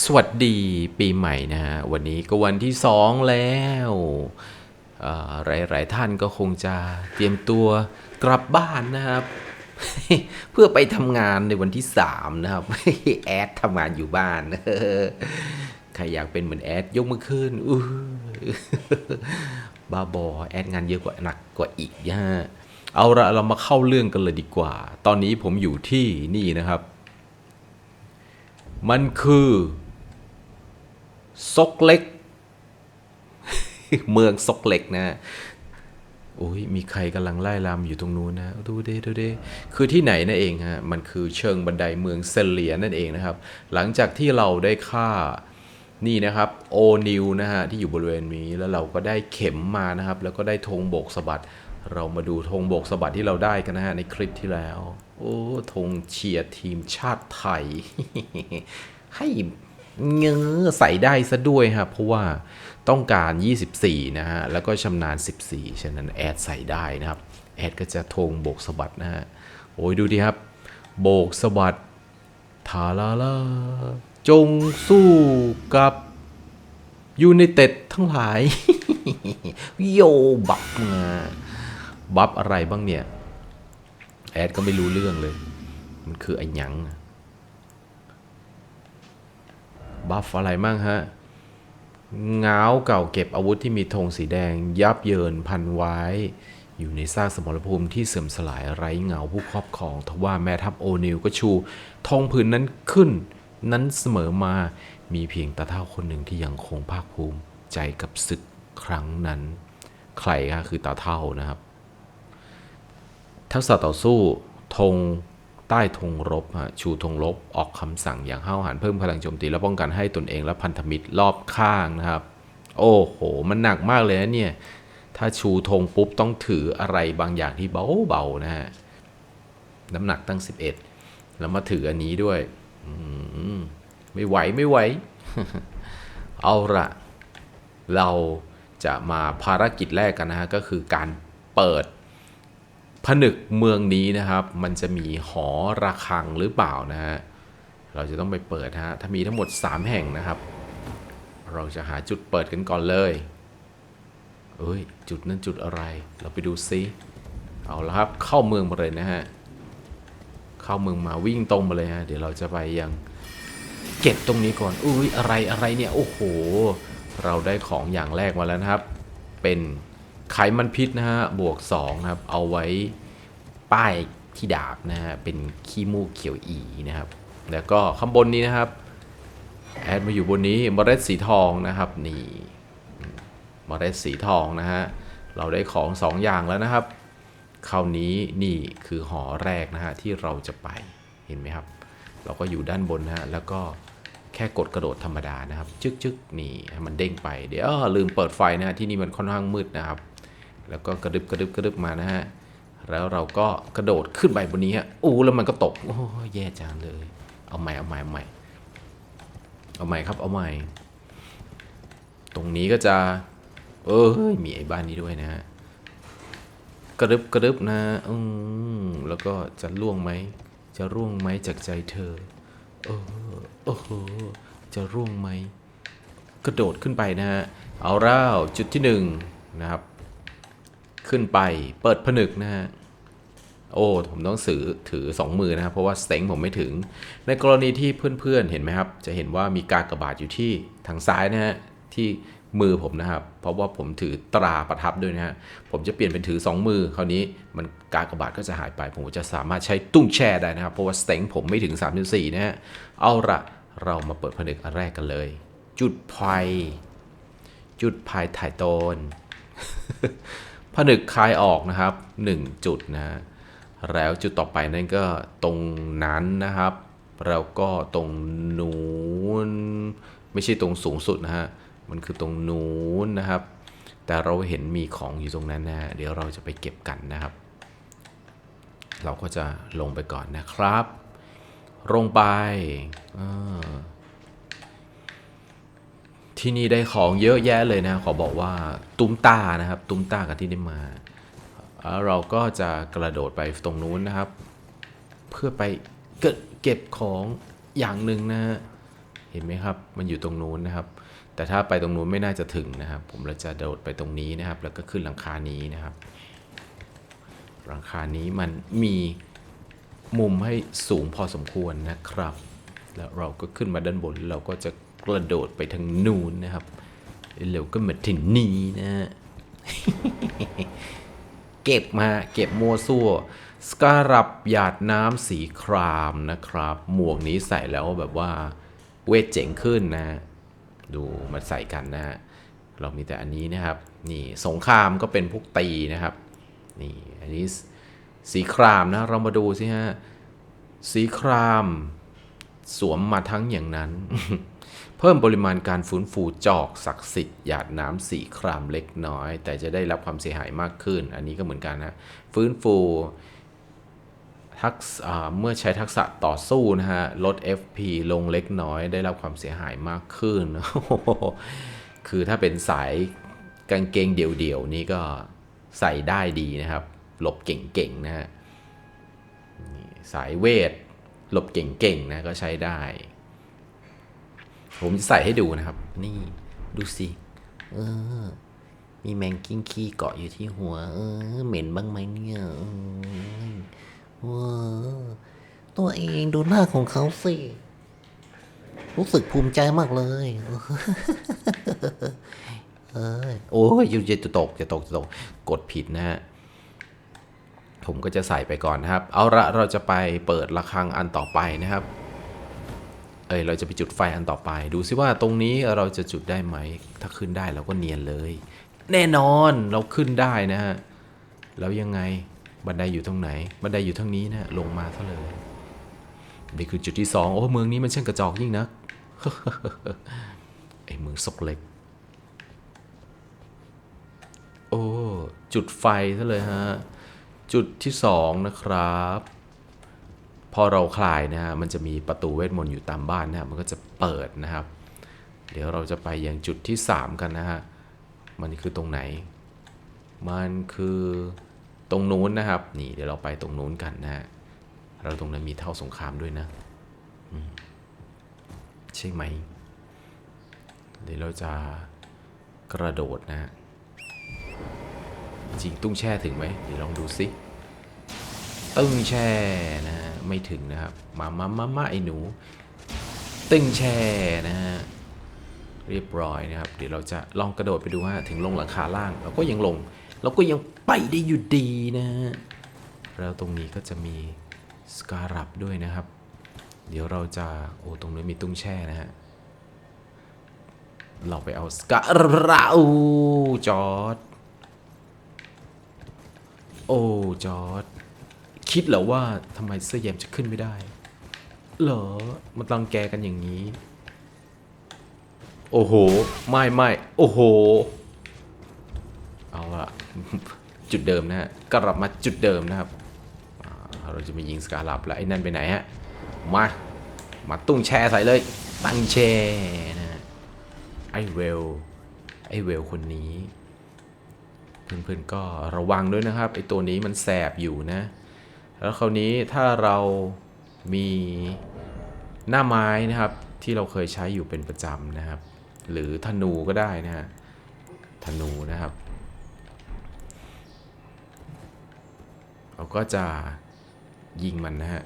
สวัสดีปีใหม่นะฮะวันนี้ก็วันที่สองแล้วหลายๆท่านก็คงจะเตรียมตัวกลับบ้านนะครับ เพื่อไปทำงานในวันที่สามนะครับแอดทำงานอยู่บ้านใครอยากเป็นเหมือนแอดยกมือขึ้นบ้าบอแอดงานเยอะกว่าหนักกว่าอีกนะฮะเอาละเรามาเข้าเรื่องกันเลยดีกว่า ตอนนี้ผมอยู่ที่นี่นะครับ มันคือ ซกเล็ก เมืองซกเล็กนะโอ้ยมีใครกำลังไล่ลำอยู่ตรงนู้นนะดูเด้ดูเด้คือที่ไหนนั่นเองฮะมันคือเชิงบันไดเมืองเซเลียนั่นเองนะครับ หลังจากที่เราได้ฆ่านี่นะครับโอนิวนะฮะที่อยู่บริเวณนี้แล้วเราก็ได้เข็มมานะครับ แล้วก็ได้ธงโบกสะบัดเรามาดูธงโบกสะบัดที่เราได้กันนะฮะในคลิปที่แล้ว โอ้ธงเชียร์ทีมชาติไทย ให้ เงื้อใส่ได้ซะด้วยครับ เพราะว่าต้องการ 24 นะฮะ แล้วก็ชำนาญ 14 ฉะนั้นแอดใส่ได้นะครับ แอดก็จะธงโบกสะบัดนะฮะ โอ้ยดูดิครับ โบกสะบัดทาลาลาจงสู้กับยูไนเต็ดทั้งหลาย โยบับมาบับอะไรบ้างเนี่ย แอดก็ไม่รู้เรื่องเลย มันคือไอ้หยังอะ บัฟอะไรมั่งฮะง้าวเก่าเก็บอาวุธที่มีธงสีแดง ยับเยินพันไว้ อยู่ในซากสมรภูมิที่เสื่อมสลายไร้เงาผู้ครอบครองทว่าแม่ทัพโอนิลก็ชูธงผืนนั้นขึ้น นั้นเสมอมามีเพียงตาเท่าคนหนึ่งที่ยังคงภาคภูมิใจกับศึกครั้งนั้น ใครก็คือตาเท่านะครับ ทักษะต่อสู้ธง ใต้ธงรบฮะชูธงรบออกคำสั่งอย่างห้าวหาญเพิ่มพลังโจมตีและป้องกันให้ตนเองและพันธมิตรรอบข้างนะครับ โอ้โห มันหนักมากเลยนะเนี่ย ถ้าชูธงปุ๊บต้องถืออะไรบางอย่างที่เบาๆนะฮะน้ำหนักตั้ง 11 แล้วมาถืออันนี้ด้วยอืมไม่ไหวไม่ไหว เอาละเราจะมาภารกิจแรกกันนะฮะก็คือการเปิด ผนึกเมืองนี้นะครับ มันจะมีหอระฆังหรือเปล่านะฮะเราจะต้องไปเปิดฮะถ้ามีทั้งหมด 3 แห่งนะครับ เราจะหาจุดเปิดกันก่อนเลยเอ้ยจุดนั้นจุดอะไรเราไปดูซิเอาละครับเข้าเมืองมาเลยนะฮะเข้าเมืองมาวิ่งตรงมาเลยฮะเดี๋ยวเราจะไปยังเก็บตรงนี้ก่อนอุ้ยอะไรอะไรเนี่ยโอ้โห เราได้ของอย่างแรกมาแล้วนะครับ เป็น ไขมันพิษนะฮะ บวก2นะครับ เอาไว้ป้ายที่ดาบนะฮะ เป็นขี้มูกเขียวอีนะครับ แล้วก็ข้างบนนี้นะครับ แอดมาอยู่บนนี้เมล็ดสีทองนะครับ นี่เมล็ดสีทองนะฮะ เราได้ของ 2 อย่างแล้วนะครับ คราวนี้นี่คือหอแรกนะฮะ ที่เราจะไป เห็นไหมครับ เราก็อยู่ด้านบนนะฮะ แล้วก็แค่กดกระโดดธรรมดานะครับ จึ๊กจึ๊กนี่ มันเด้งไป เดี๋ยวลืมเปิดไฟนะฮะที่นี่มันค่อนข้างมืดนะครับ แล้วก็กระดึบกระดึบกระดึบมานะฮะแล้วเราก็กระโดดขึ้นไปบนนี้ฮะอู้แล้วมันก็ตกโอ้ยแย่จังเลย เอาใหม่เอาใหม่เอาใหม่เอาใหม่ครับเอาใหม่ ตรงนี้ก็จะ เออมีไอ้บ้านนี้ด้วยนะฮะกระดึบกระดึบนะอืมแล้วก็จะล่วงไหมจะร่วงไหมจากใจเธอเออโอ้โหจะร่วงไหมกระโดดขึ้นไปนะฮะเอาแล้วจุดที่หนึ่งนะครับ ขึ้นไปเปิดผนึกนะฮะโอ้ผมต้องถือถือ 2 มือนะครับเพราะว่าสเต็งผมไม่ถึง ในกรณีที่เพื่อนๆเห็นไหมครับ จะเห็นว่ามีกากระบาทอยู่ที่ทางซ้ายนะฮะที่มือผมนะครับ เพราะว่าผมถือตราประทับด้วยนะฮะผมจะเปลี่ยนเป็นถือ 2 มือ คราวนี้มันกากระบาทก็จะหายไป ผมจะสามารถใช้ตุ้งแช่ได้นะครับ เพราะว่าสเต็งผมไม่ถึง 3.4นะฮะเอาละเรามาเปิดผนึกอันแรกกันเลย จุดไฟจุดไพถ่ายตน ผนึกคลายออกนะครับ 1 จุดนะฮะแล้วจุดต่อไปนั่นก็ตรงนั้นนะครับแล้วก็ตรงนู้นไม่ใช่ตรงสูงสุดนะฮะมันคือตรงนู้นนะครับ แต่เราเห็นมีของอยู่ตรงนั้นนะฮะเดี๋ยวเราจะไปเก็บกันนะครับ เราก็จะลงไปก่อนนะครับลงไปอ่า ที่นี่ได้ของเยอะแยะเลยนะ ขอบอกว่าตุ้มตานะครับ ตุ้มตากันที่ได้มาแล้วเราก็จะกระโดดไปตรงนู้นนะครับ เพื่อไปเก็บเก็บของอย่างหนึ่งนะฮะเห็นไหมครับ มันอยู่ตรงนู้นนะครับ แต่ถ้าไปตรงนู้นไม่น่าจะถึงนะครับ ผมเราจะโดดไปตรงนี้นะครับ แล้วก็ขึ้นหลังคานี้นะครับ หลังคานี้มันมีมุมให้สูงพอสมควรนะครับ แล้วเราก็ขึ้นมาด้านบนเราก็จะ กระโดดไปทางนู้นนะครับแล้วก็มาถึงนี้นะฮะเก็บมาเก็บมัวซั่วสการัปหยาดน้ำสีครามนะครับ หมวกนี้ใส่แล้วแบบว่าเวทเจ๋งขึ้นนะ ดูมาใส่กันนะฮะเรามีแต่อันนี้นะครับ นี่สงครามก็เป็นพวกตีนะครับ นี่อันนี้สสีครามนะ เรามาดูสิฮะ สีคราม สวมมาทั้งอย่างนั้น เพิ่มปริมาณการฟื้นฟูจอกศักดิ์สิทธิ์หยาดน้ำสีครามเล็กน้อย แต่จะได้รับความเสียหายมากขึ้น อันนี้ก็เหมือนกันนะฟื้นฟูทักษะเมื่อใช้ทักษะต่อสู้นะฮะลด FP ลงเล็กน้อย ได้รับความเสียหายมากขึ้น คือถ้าเป็นสายกางเกงเดี่ยวๆนี่ก็ใส่ได้ดีนะครับ หลบเก่งๆนะฮะสายเวทหลบเก่งๆนะก็ใช้ได้ ผมจะใส่ให้ดูนะครับ นี่ดูสิเออ มีแมงกิ้งขี้เกาะอยู่ที่หัว เออ เหม็นบ้างไหมเนี่ยเออว้าวตัวเองดูหน้าของเขาสิ รู้สึกภูมิใจมากเลย เออโอ้ยอย่จะตกจะตกจะตก กดผิดนะฮะผมก็จะใส่ไปก่อนนะครับ เอาละเราจะไปเปิดระฆังอันต่อไปนะครับ เอ้ยเราจะไปจุดไฟอันต่อไป ดูซิว่าตรงนี้เราจะจุดได้ไหม ถ้าขึ้นได้เราก็เนียนเลย แน่นอนเราขึ้นได้นะฮะ แล้วยังไงบันไดอยู่ตรงไหน บันไดอยู่ทางนี้นะลงมาซะเลยนี่คือจุดที่สองโอ้เมืองนี้มันช่างกระจอกยิ่งนะไอ้เมืองซกเล็ก โอ้ จุดไฟซะเลยฮะ จุดที่สองนะครับ พอเราคลายนะฮะมันจะมีประตูเวทมนต์อยู่ตามบ้านนะฮะมันก็จะเปิดนะครับ เดี๋ยวเราจะไปยังจุดที่ 3 กันนะฮะมันคือตรงไหน มันคือตรงนู้นนะครับ นี่เดี๋ยวเราไปตรงนู้นกันนะฮะเราตรงนั้นมีเท่าสงครามด้วยนะใช่ไหม เดี๋ยวเราจะกระโดดนะฮะจริงตุ้งแช่ถึงไหมเดี๋ยวลองดูสิ ตึ้งแช่นะฮะไม่ถึงนะครับมามามามาไอ้หนู ตึ้งแช่นะฮะเรียบร้อยนะครับ เดี๋ยวเราจะลองกระโดดไปดูว่าถึงลงหลังคาล่างเราก็ยังลงเราก็ยังไปได้อยู่ดีนะฮะแล้วตรงนี้ก็จะมีสการัปด้วยนะครับ เดี๋ยวเราจะโอ้ตรงนี้มีตุ้งแช่นะฮะเราไปเอาสการัปอู้จอด โอ้จอด คิดเหรอว่าทำไมเสื้อแยมจะขึ้นไม่ได้ เหรอ มันรังแกกันอย่างนี้ โอ้โห ไม่ไม่โอ้โห เอาละจุดเดิมนะฮะกลับมาจุดเดิมนะครับ เราจะมายิงสกาลับแล้วไอ้นั่นไปไหนฮะ มา มาตุ้งแช่ใส่เลย ตั้งแช่นะไอเวล ไอเวลคนนี้ เพื่อนๆก็ระวังด้วยนะครับ ไอตัวนี้มันแสบอยู่นะ แล้วคราวนี้ถ้าเรามีหน้าไม้นะครับ ที่เราเคยใช้อยู่เป็นประจำนะครับ หรือธนูก็ได้นะฮะธนูนะครับ เราก็จะยิงมันนะฮะ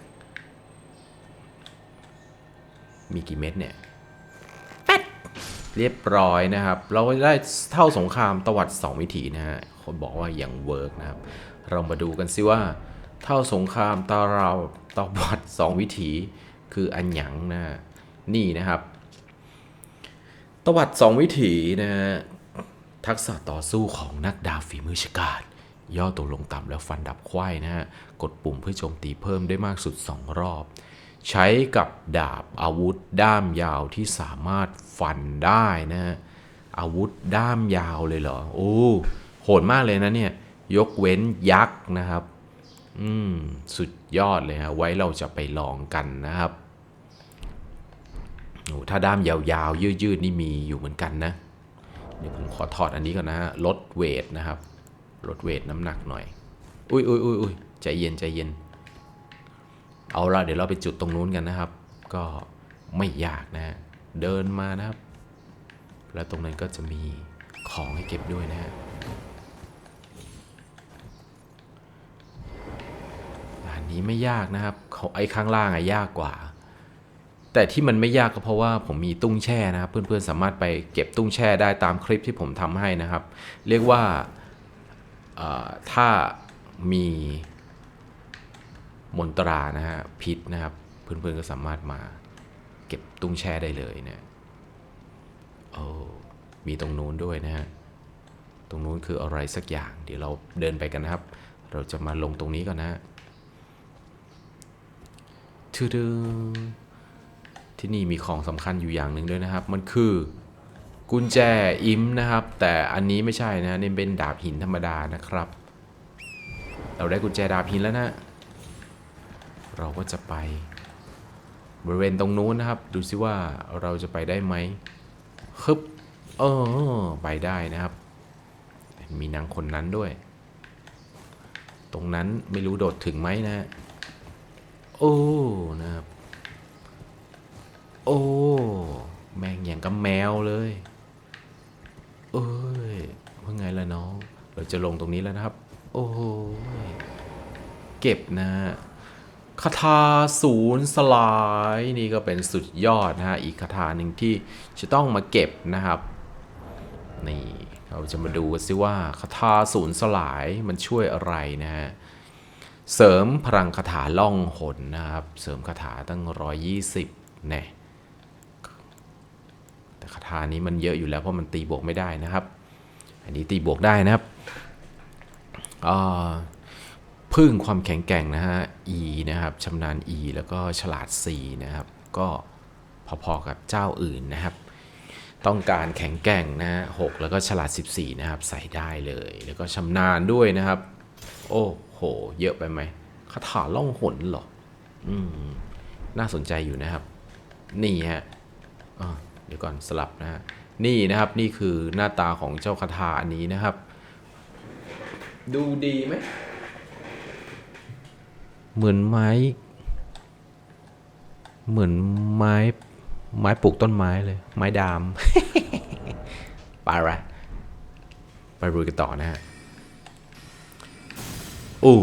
มีกี่เม็ดเนี่ยเรียบร้อยนะครับ เราได้เท่าสงครามตวัด 2 วิถีนะฮะคนบอกว่าอย่างเวิร์กนะครับ เรามาดูกันซิว่า เท่าสงครามตาเราตวัด2วิถีคืออันหยังนะนี่นะครับ ตวัด2วิถีนะฮะทักษะต่อสู้ของนักดาบฝีมือฉกาจย่อตัวลงต่ำแล้วฟันดับควายนะฮะกดปุ่มเพื่อโจมตีเพิ่มได้มากสุด 2 รอบ ใช้กับดาบอาวุธด้ามยาวที่สามารถฟันได้นะฮะอาวุธด้ามยาวเลยเหรอ โอ้โหดมากเลยนะเนี่ย ยกเว้นยักษ์นะครับ อืม สุดยอดเลยฮะ ไว้เราจะไปลองกันนะครับโอ้ถ้าด้ามยาวๆ ยืดๆ นี่มีอยู่เหมือนกันนะ เดี๋ยวผมขอถอดอันนี้ก่อนนะฮะ ลดเวทนะครับ ลดเวทน้ำหนักหน่อย อุ้ยอุ้ยอุ้ยอุ้ยใจเย็นใจเย็น เอาละเดี๋ยวเราไปจุดตรงนู้นกันนะครับ ก็ไม่ยากนะฮะเดินมานะครับ แล้วตรงนั้นก็จะมีของให้เก็บด้วยนะฮะอั นี้ไม่ยากนะครับเขาไอ้ข้างล่างอะยากกว่า แต่ที่มันไม่ยากก็เพราะว่าผมมีตุ้งแช่นะครับ เพื่อนๆสามารถไปเก็บตุ้งแช่ได้ตามคลิปที่ผมทำให้นะครับ เรียกว่าถ้ามีมนตรานะฮะพิษนะครับ เพื่อนๆก็สามารถมาเก็บตุ้งแช่ได้เลยเนี่ยโอ้มีตรงนู้นด้วยนะฮะตรงนู้นคืออะไรสักอย่าง เดี๋ยวเราเดินไปกันนะครับ เราจะมาลงตรงนี้ก่อนนะฮะ ทืดๆที่นี่มีของสำคัญอยู่อย่างหนึ่งด้วยนะครับ มันคือกุญแจอิมนะครับ แต่อันนี้ไม่ใช่นะนี่เป็นดาบหินธรรมดานะครับ เราได้กุญแจดาบหินแล้วนะเราก็จะไป บริเวณตรงนู้นนะครับ ดูซิว่าเราจะไปได้ไหมฮึบเออไปได้นะครับ มีนางคนนั้นด้วย ตรงนั้นไม่รู้โดดถึงไหมนะ โอ้นะครับ โอ้ แม่งอย่างกับแมวเลยเอ้ยว่าไงล่ะน้อง เราจะลงตรงนี้แล้วนะครับ โอ้ยเก็บนะคาถาศูนย์สลายนี่ก็เป็นสุดยอดนะฮะอีกคาถาหนึ่งที่จะต้องมาเก็บนะครับนี่เราจะมาดูกันสิว่าคาถาศูนย์สลายมันช่วยอะไรนะฮะ เสริมพลังคาถาล่องหนนะครับ เสริมคาถาตั้ง 120แน่แต่คาถานี้มันเยอะอยู่แล้วเพราะมันตีบวกไม่ได้นะครับ อันนี้ตีบวกได้นะครับพึ่งความแข็งแกร่งนะฮะ E นะครับชำนาญ E แล้วก็ฉลาด C นะครับ ก็พอๆกับเจ้าอื่นนะครับ ต้องการแข็งแกร่งนะฮะแล้วก็ฉลาด 14 นะครับ ใส่ได้เลย แล้วก็ชำนาญด้วยนะครับ โอ้ โห เยอะไปไหมคาถาล่องหนหรอ อืม น่าสนใจอยู่นะครับ นี่ฮะเดี๋ยวก่อนสลับนะฮะ นี่นะครับนี่คือหน้าตาของเจ้าคาถาอันนี้นะครับ ดูดีไหม เหมือนไม้ เหมือนไม้ ไม้ปลูกต้นไม้เลย ไม้ดาม ไปละไปรุยกันต่อนะฮะ อ้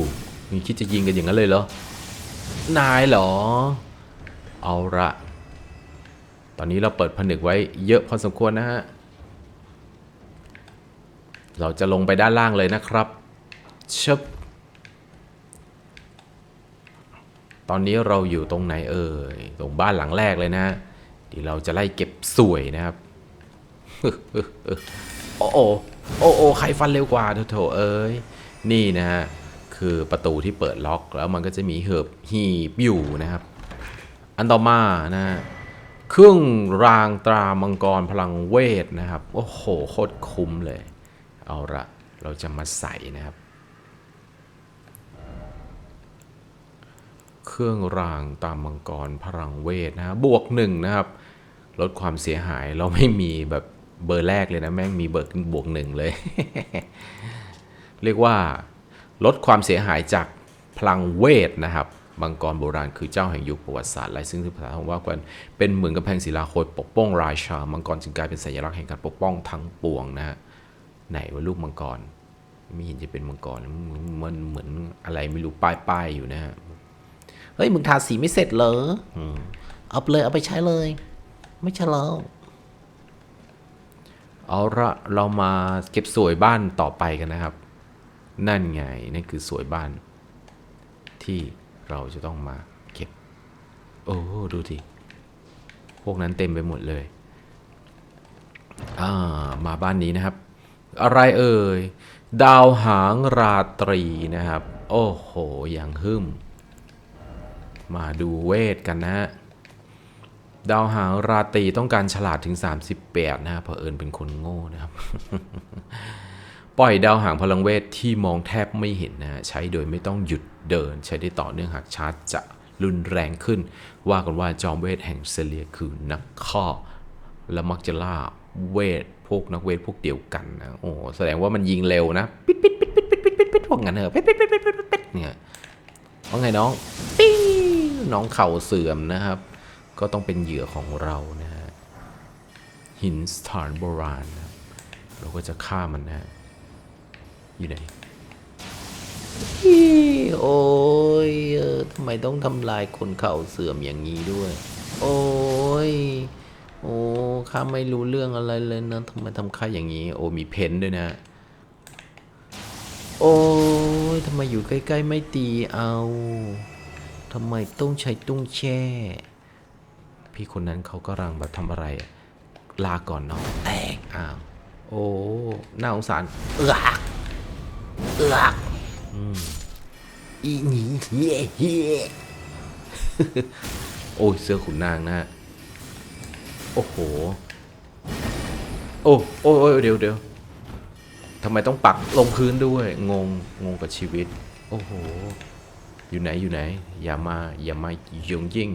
มีคิดจะยิงกันอย่างนั้นเลยเหรอ นายเหรอ เอาละตอนนี้เราเปิดผนึกไว้เยอะพอสมควรนะฮะ เราจะลงไปด้านล่างเลยนะครับชบตอนนี้เราอยู่ตรงไหนเอ่ย ตรงบ้านหลังแรกเลยนะเดี๋ยวเราจะไล่เก็บสวยนะครับ โอ้โอโอ้โอใครฟันเร็วกว่าโถโถเอ้ย นี่นะฮะ คือประตูที่เปิดล็อก แล้วมันก็จะมีเหิบหีบอยู่นะครับ อันต่อมานะเครื่องรางตรามังกรพลังเวทนะครับโอ้โหโคตรคุ้มเลย เอาละเราจะมาใส่นะครับ เครื่องรางตามมังกรพลังเวทนะฮะบวกหนึ่งนะครับ ลดความเสียหายเราไม่มีแบบเบอร์แรกเลยนะ แม่งมีเบอร์บวกหนึ่งเลย เรียกว่า ลดความเสียหายจากพลังเวทนะครับมังกรโบราณคือเจ้าแห่งยุคประวัติศาสตร์และซึ่งภาษาของว่ากันเป็นเหมือนกำแพงศิลาโคยปกป้องราชา มังกรจึงกลายเป็นสัญลักษณ์แห่งการปกป้องทั้งปวงนะฮะไหนว่าลูกมังกรไม่เห็นจะเป็นมังกรมันเหมือนอะไรไม่รู้ป้ายๆอยู่นะฮะเฮ้ยมึงทาสีไม่เสร็จเหรออเอาไปเลยเอาไปใช้เลย ไม่ใช่แล้วเอาละเรามาเก็บสวยบ้านต่อไปกันนะครับ นั่นไงนั่นคือสวยบ้าน ที่เราจะต้องมาเก็บ โอ้ดูทีพวกนั้นเต็มไปหมดเลยามาบ้านนี้นะครับ อะไรเอ่ย ดาวหางราตรีนะครับ โอ้โห อย่างหึมมาดูเวทกันนะฮะ ดาวหางราตรีต้องการฉลาดถึง 38 นะฮะเอิญเป็นคนโง่นะครับ ปล่อยดาวหางพลังเวทที่มองแทบไม่เห็นนะฮะใช้โดยไม่ต้องหยุดเดิน ใช้ได้ต่อเนื่องหากชาร์จจะรุนแรงขึ้น ว่ากันว่าจอมเวทแห่งเซเลียคือนักฆ่าและมักจะล่าเวทพวกนักเวทพวกเดียวกันนะโอ้แสดงว่ามันยิงเร็วนะปิดปิดปิดปิดปิดปิดปิดปิดพวกงั้นเหรอปิดปิดปิดปิดปิดปิดเนี่ยว่าไงน้องปิ้งน้องเข่าเสื่อมนะครับ ก็ต้องเป็นเหยื่อของเรานะฮะหินสถานโบราณเราก็จะฆ่ามันนะฮะ อยู่ไหนโอ้ยเออทำไมต้องทำลายคนเข่าเสื่อมอย่างนี้ด้วย โอ้ยโอ้ข้าไม่รู้เรื่องอะไรเลยนะทำไมทำข้าอย่างนี้ โอ้มีเพนด้วยนะ โอ้ยทำไมอยู่ใกล้ ๆ ไม่ตีเอาทำไมต้องใช้ตุ้งแช่ พี่คนนั้นเขากำลังแบบทำอะไร ลาก่อนเนาะแตกอ้าวโอ้น่าสงสารเอือก เอือกอีหนีเฮียเฮียโอ้ยเสื้อขุนนางนะฮะ โอ้โห โอ้โอ้โอ้ยเดี๋ยวเดี๋ยวทำไมต้องปักลงพื้นด้วย งง งงกับชีวิต โอ้โห อยู่ไหนอยู่ไหน อย่ามา อย่ามาเยงยิ่ง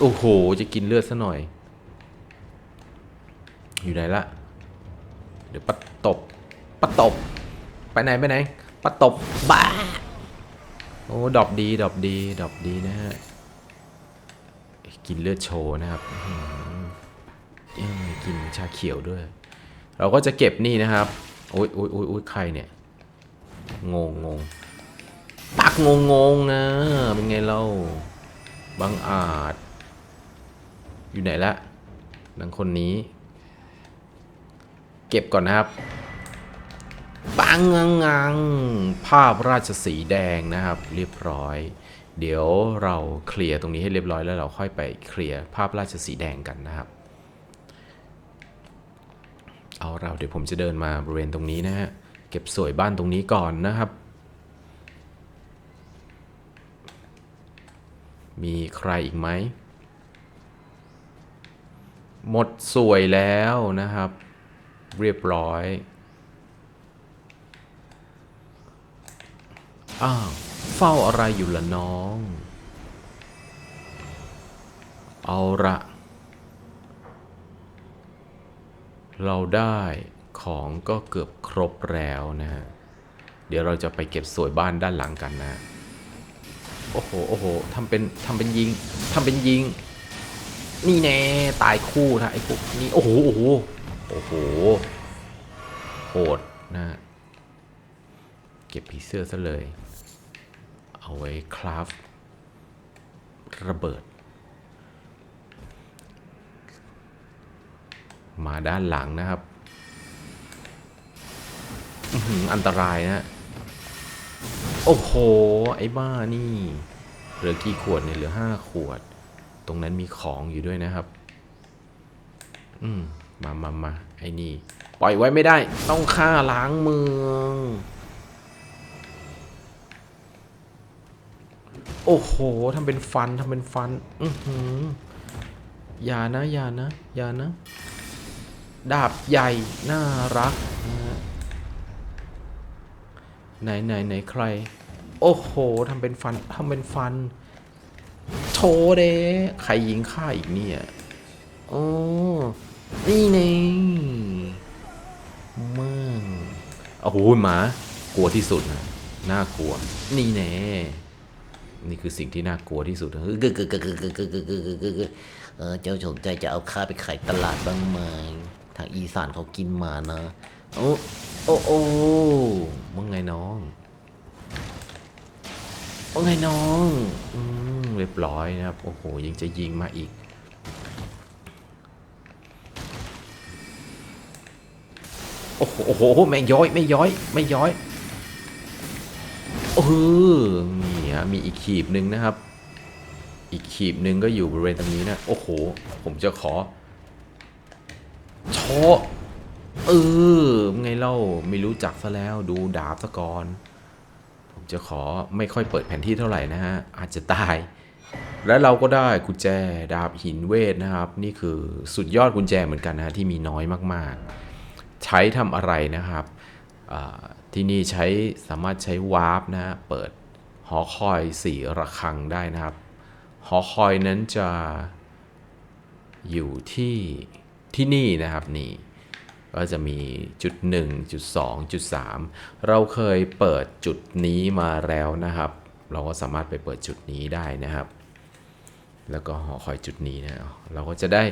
โอ้โห จะกินเลือดซะหน่อย อยู่ไหนละ เดี๋ยวปัดตบปัดตบ ไปไหนไปไหนปัดตบบ้าโอ้ดอกดีดอกดีดอกดีนะฮะกินเลือดโชว์นะครับกินชาเขียวด้วย เราก็จะเก็บนี่นะครับโอ้ยโอ้ยโอ้ยโอ้ยใครเนี่ย งงงงปักงงงๆนะ เป็นไงเราบังอาจ อยู่ไหนละนังคนนี้ เก็บก่อนนะครับ ปังงังงังภาพราชสีแดงนะครับ เรียบร้อย เดี๋ยวเราเคลียร์ตรงนี้ให้เรียบร้อยแล้วเราค่อยไปเคลียร์ภาพราชสีแดงกันนะครับ เอาเราเดี๋ยวผมจะเดินมาบริเวณตรงนี้นะฮะเก็บสวยบ้านตรงนี้ก่อนนะครับ มีใครอีกไหม หมดสวยแล้วนะครับ เรียบร้อย อ้าวเฝ้าอะไรอยู่ล่ะน้อง เอาละเราได้ของก็เกือบครบแล้วนะฮะ เดี๋ยวเราจะไปเก็บสวยบ้านด้านหลังกันนะ โอ้โห โอ้โหทำเป็นทำเป็นยิงทำเป็นยิง นี่แน่ตายคู่นะไอ้พวกนี้ โอ้โห โอ้โห โอ้โห โหดนะ เก็บผีเสื้อซะเลย เอาไว้คราฟระเบิด มาด้านหลังนะครับอันตรายนะ โอ้โห ไอ้บ้านี่เหลือกี่ขวดเนี่ยเหลือห้าขวด ตรงนั้นมีของอยู่ด้วยนะครับ อืม มามามาไอ้นี่ ปล่อยไว้ไม่ได้ ต้องฆ่าล้างเมือง อ้โหทำเป็นฟันทำเป็นฟัน อือหืออย่านะอย่านะอย่านะ ดาบใหญ่ น่ารักนะฮะไหนไหนไหนใคร โอ้โหทำเป็นฟันทำเป็นฟัน โชเด้ใครยิงข้าอีกเนี่ยโอ้นี่เน่มึงโอ้โหหมา กลัวที่สุดนะน่ากลัว นี่แน่ นี่คือสิ่งที่น่ากลัวที่สุดกึกกึกกึกกึกกึกกึกกึกกึกกึกเออเจ้าสนใจจะเอาข้าไปขายตลาดบ้างไหมทางอีสานเขากินมานะโอ้โอ้โอ้มึงไงน้องมึงไงน้องอืมเรียบร้อยนะครับ โอ้โหยังจะยิงมาอีกโอ้โหโอ้โหไม่ย้อย ไม่ย้อย ไม่ย้อย เออ นี่ยมีอีกขีบหนึ่งนะครับ อีกขีบหนึ่งก็อยู่บริเวณตรงนี้นะ โอ้โห ผมจะขอโชเออไงเล่าไม่รู้จักซะแล้วดูดาบซะก่อน ผมจะขอไม่ค่อยเปิดแผนที่เท่าไหร่นะฮะ อาจจะตาย และเราก็ได้กุญแจดาบหินเวทนะครับ นี่คือสุดยอดกุญแจเหมือนกันนะที่มีน้อยมากๆ ใช้ทำอะไรนะครับที่นี่ใช้สามารถใช้วาร์ปนะเปิด หอคอยสี่ระฆังได้นะครับ หอคอยนั้นจะอยู่ที่ที่นี่นะครับนี่ก็จะมีจุด1จุด2จุด3เราเคยเปิดจุดนี้มาแล้วนะครับ เราก็สามารถไปเปิดจุดนี้ได้นะครับ แล้วก็หอคอยจุดนี้นะเราก็จะได้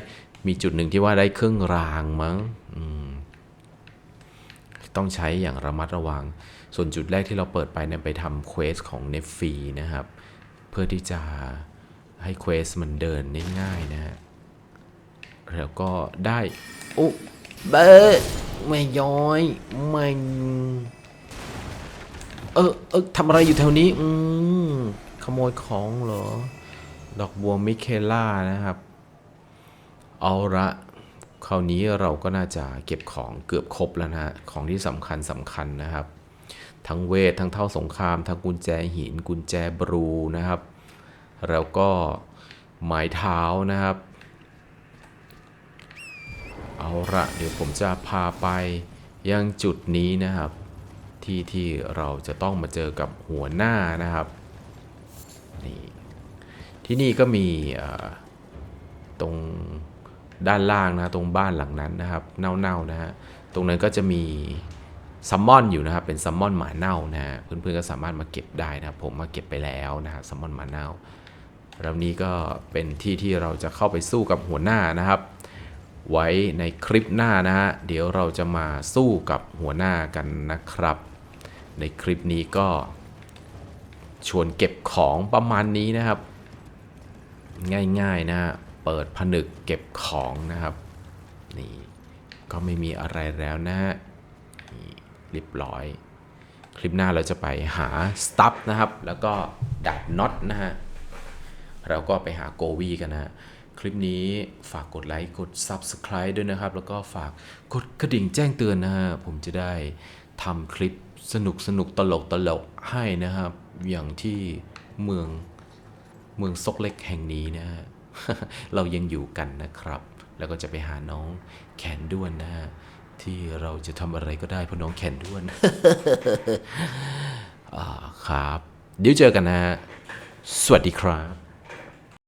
มีจุดหนึ่งที่ว่าได้เครื่องรางมั้งต้องใช้อย่างระมัดระวัง ส่วนจุดแรกที่เราเปิดไปเนี่ยไปทำเควสของเนฟฟีนะครับ เพื่อที่จะให้เควสมันเดินง่ายๆนะฮะแล้วก็ได้โอ้เบะไม่ย้อยไม่เออเออทำอะไรอยู่แถวนี้ อืมขโมยของเหรอ ดอกบัวมิเคล่านะครับ เอาละคราวนี้เราก็น่าจะเก็บของเกือบครบแล้วนะฮะ ของที่สำคัญสำคัญนะครับ ทั้งเวท ทั้งเท่าสงคราม ทั้งกุญแจหิน กุญแจบรูนะครับ แล้วก็ไม้เท้านะครับ เอาละเดี๋ยวผมจะพาไปยังจุดนี้นะครับ ที่ที่เราจะต้องมาเจอกับหัวหน้านะครับนี่ที่นี่ก็มีตรงด้านล่างนะตรงบ้านหลังนั้นนะครับ เน่าๆนะฮะตรงนั้นก็จะมี ซัมมอนอยู่นะครับ เป็นซัมมอนหมาเน่านะฮะเพื่อนๆก็สามารถมาเก็บได้นะผมมาเก็บไปแล้วนะฮะซัมมอนหมาเน่าแล้วนี้ก็เป็นที่ที่เราจะเข้าไปสู้กับหัวหน้านะครับ ไว้ในคลิปหน้านะฮะเดี๋ยวเราจะมาสู้กับหัวหน้ากันนะครับ ในคลิปนี้ก็ชวนเก็บของประมาณนี้นะครับ ง่ายๆนะฮะเปิดผนึกเก็บของนะครับนี่ก็ไม่มีอะไรแล้วนะฮะนี่ เรียบร้อย คลิปหน้าเราจะไปหาสตั๊ฟนะครับ แล้วก็ดัดน็อตนะฮะเราก็ไปหาโกวีกันนะฮะคลิปนี้ฝากกดไลค์กด Subscribe ด้วยนะครับ แล้วก็ฝากกดกระดิ่งแจ้งเตือนนะฮะผมจะได้ทำคลิปสนุกสนุกตลกตลกให้นะครับ อย่างที่เมืองเมืองซกเล็กแห่งนี้นะฮะเรายังอยู่กันนะครับ แล้วก็จะไปหาน้องแขนด้วนนะฮะ ที่เราจะทำอะไรก็ได้เพราะน้องแขนด้วนครับ เดี๋ยวเจอกันนะฮะ สวัสดีครับ